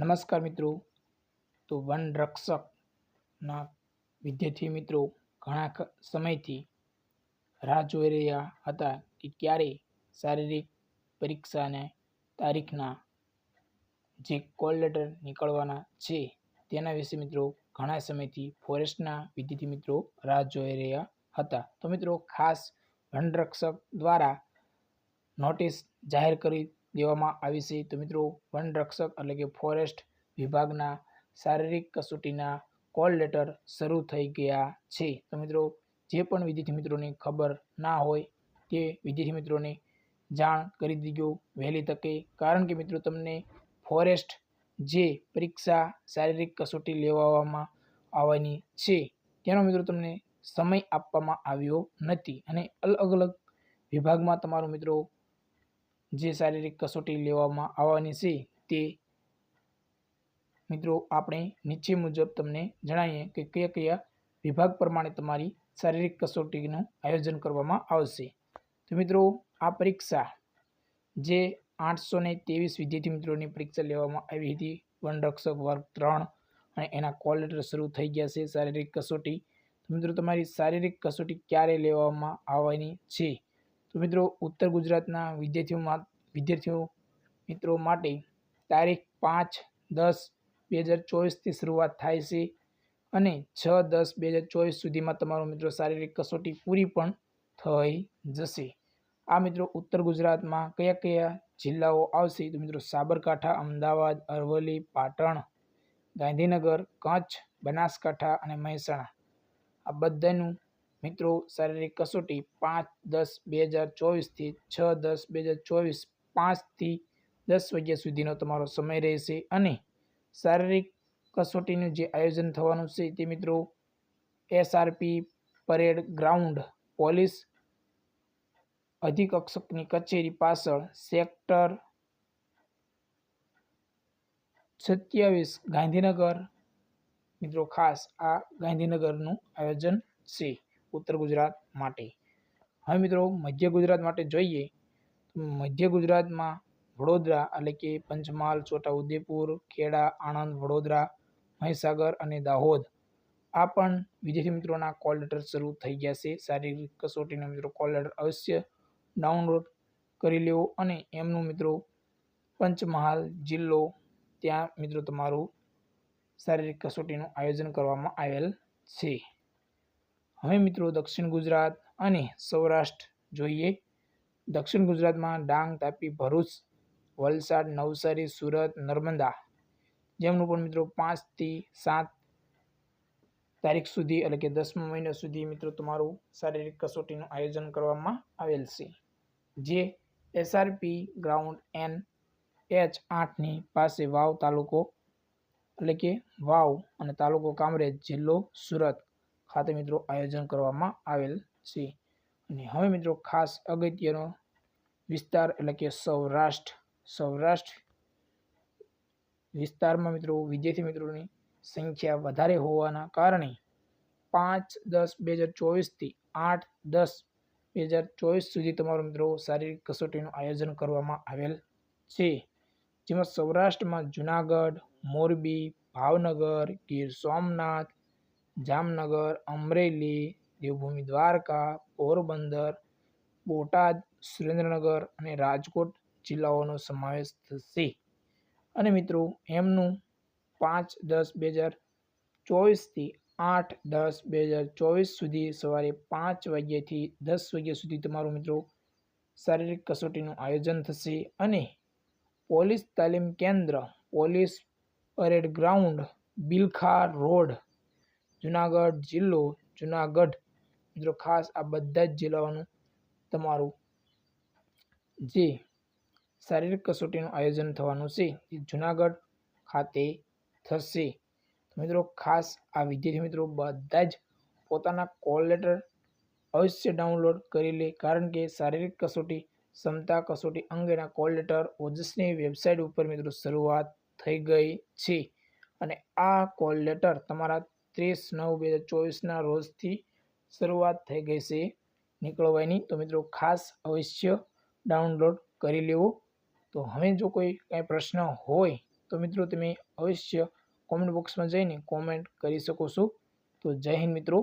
નમસ્કાર મિત્રો. તો વન રક્ષકના વિદ્યાર્થી મિત્રો, ઘણા સમયથી રાહ જોઈ રહ્યા હતા કે ક્યારે શારીરિક પરીક્ષાને તારીખના જે કોલ લેટર નીકળવાના છે તેના વિશે મિત્રો ઘણા સમયથી ફોરેસ્ટના વિદ્યાર્થી મિત્રો રાહ જોઈ રહ્યા હતા. તો મિત્રો ખાસ વનરક્ષક દ્વારા નોટિસ જાહેર કરી દેવામાં આવી છે. તો મિત્રો, વન રક્ષક એટલે કે ફોરેસ્ટ વિભાગના શારીરિક કસોટીના કોલ લેટર શરૂ થઈ ગયા છે. તો મિત્રો, જે પણ વિદ્યાર્થી મિત્રોને ખબર ના હોય તે વિદ્યાર્થી મિત્રોને જાણ કરી દીધો વહેલી તકે. કારણ કે મિત્રો, તમને ફોરેસ્ટ જે પરીક્ષા શારીરિક કસોટી લેવામાં આવવાની છે, તેનો મિત્રો તમને સમય આપવામાં આવ્યો નથી. અને અલગ અલગ વિભાગમાં તમારો મિત્રો જે શારીરિક કસોટી લેવામાં આવવાની છે તે મિત્રો આપણે નીચે મુજબ તમને જણાવીએ કે કયા કયા વિભાગ પ્રમાણે તમારી શારીરિક કસોટીનું આયોજન કરવામાં આવશે. તો મિત્રો, આ પરીક્ષા જે આઠસો ને ત્રેવીસ વિદ્યાર્થી મિત્રોની પરીક્ષા લેવામાં આવી હતી, વનરક્ષક વર્ગ ત્રણ અને એના કોલ લેટર શરૂ થઈ ગયા છે શારીરિક કસોટી. તો મિત્રો, તમારી શારીરિક કસોટી ક્યારે લેવામાં આવવાની છે? તો મિત્રો, ઉત્તર ગુજરાતના વિદ્યાર્થીઓમાં વિદ્યાર્થીઓ મિત્રો માટે તારીખ પાંચ દસ બે હજાર ચોવીસથી શરૂઆત થાય છે અને છ દસ બે હજાર ચોવીસ સુધીમાં તમારો મિત્રો શારીરિક કસોટી પૂરી પણ થઈ જશે. આ મિત્રો ઉત્તર ગુજરાતમાં કયા કયા જિલ્લાઓ આવશે તો મિત્રો સાબરકાંઠા, અમદાવાદ, અરવલ્લી, પાટણ, ગાંધીનગર, કચ્છ, બનાસકાંઠા અને મહેસાણા. આ બધાનું મિત્રો, શારીરિક કસોટી પાંચ, દસ, બે હજાર ચોવીસથી છ, દસ, બે હજાર ચોવીસ, પાંચથી દસ વાગ્યા સુધીનો તમારો સમય રહેશે અને શારીરિક કસોટીનું જે આયોજન થવાનું છે તે મિત્રો, એસઆરપી, પરેડ ગ્રાઉન્ડ, પોલીસ અધિકક્ષકની કચેરી પાછળ સેક્ટર સત્યાવીસ, ગાંધીનગર. મિત્રો, ખાસ આ ગાંધીનગરનું આયોજન છે. ઉત્તર ગુજરાત માટે. હવે મિત્રો, મધ્ય ગુજરાત માટે જોઈએ મધ્ય ગુજરાતમાં વડોદરા એટલે કે પંચમહાલ, છોટાઉદેપુર, ખેડા, આણંદ, વડોદરા, મહીસાગર અને દાહોદ, આ પણ વિદેશી મિત્રોના કોલ લેટર શરૂ થઈ ગયા છે. શારીરિક કસોટીના મિત્રો કોલ લેટર અવશ્ય ડાઉનલોડ કરી લેવો અને એમનું મિત્રો પંચમહાલ જિલ્લો, ત્યાં મિત્રો તમારું શારીરિક કસોટીનું આયોજન કરવામાં આવેલ છે. હવે મિત્રો દક્ષિણ ગુજરાત અને સૌરાષ્ટ્ર જોઈએ. દક્ષિણ ગુજરાતમાં ડાંગ, તાપી, ભરૂચ, વલસાડ, નવસારી, સુરત, નર્મદા જેમનું પણ મિત્રો પાંચથી સાત તારીખ સુધી એટલે કે દસમા મહિના સુધી મિત્રો તમારું શારીરિક કસોટીનું આયોજન કરવામાં આવેલ છે. જે એસઆરપી ગ્રાઉન્ડ એન એચ આઠની પાસે વાવ તાલુકો એટલે કે વાવ અને તાલુકો કામરેજ જિલ્લો સુરત. ખાતે મિત્રો આયોજન કરવામાં આવેલ છે. અને હવે મિત્રો ખાસ અગત્યનો વિસ્તાર એટલે કે સૌરાષ્ટ્ર. સૌરાષ્ટ્ર વિસ્તારમાં મિત્રો વિદ્યાર્થી મિત્રોની સંખ્યા વધારે હોવાના કારણે પાંચ દસ બે હજાર ચોવીસથી આઠ દસ બે હજાર ચોવીસ સુધી તમારું મિત્રો શારીરિક કસોટીનું આયોજન કરવામાં આવેલ છે. જેમાં સૌરાષ્ટ્રમાં જુનાગઢ, મોરબી, ભાવનગર, ગીર સોમનાથ જામનગર, અમરેલી, દેવભૂમિ દ્વારકા, પોરબંદર, બોટાદ, સુરેન્દ્રનગર અને રાજકોટ જિલ્લાઓનો સમાવેશ થશે. અને મિત્રો, એમનું પાંચ દસ બે હજાર ચોવીસથી આઠ દસ બે હજાર ચોવીસ સુધી સવારે પાંચ વાગ્યાથી દસ વાગ્યા સુધી તમારું મિત્રો શારીરિક કસોટીનું આયોજન થશે અને પોલીસ તાલીમ કેન્દ્ર, police parade ground Bilkha road Junagadh જિલ્લો, જુનાગઢ. મિત્રો, ખાસ આ બધા જ જિલ્લાઓનું તમારું જે શારીરિક કસોટીનું આયોજન થવાનું છે, એ જુનાગઢ ખાતે થશે. મિત્રો, ખાસ આ વિદ્યાર્થી મિત્રો, બધા જ પોતાના કોલ લેટર અવશ્ય ડાઉનલોડ કરી લે, કારણ કે શારીરિક કસોટી, ક્ષમતા કસોટી અંગેના કોલ લેટર ઓજસની વેબસાઇટ ઉપર મિત્રો, શરૂઆત થઈ ગઈ છે. અને આ કોલ લેટર તમારા ત્રીસ નવ બે હજાર ચોવીસના રોજથી શરૂઆત થઈ ગઈ છે. નીકળવાની તો મિત્રો ખાસ અવશ્ય ડાઉનલોડ કરી લેવો. તો હવે જો કોઈ કાંઈ પ્રશ્ન હોય, તો મિત્રો તમે અવશ્ય કોમેન્ટ બોક્સમાં જઈને કોમેન્ટ કરી શકો છો. તો જય હિન્દ મિત્રો.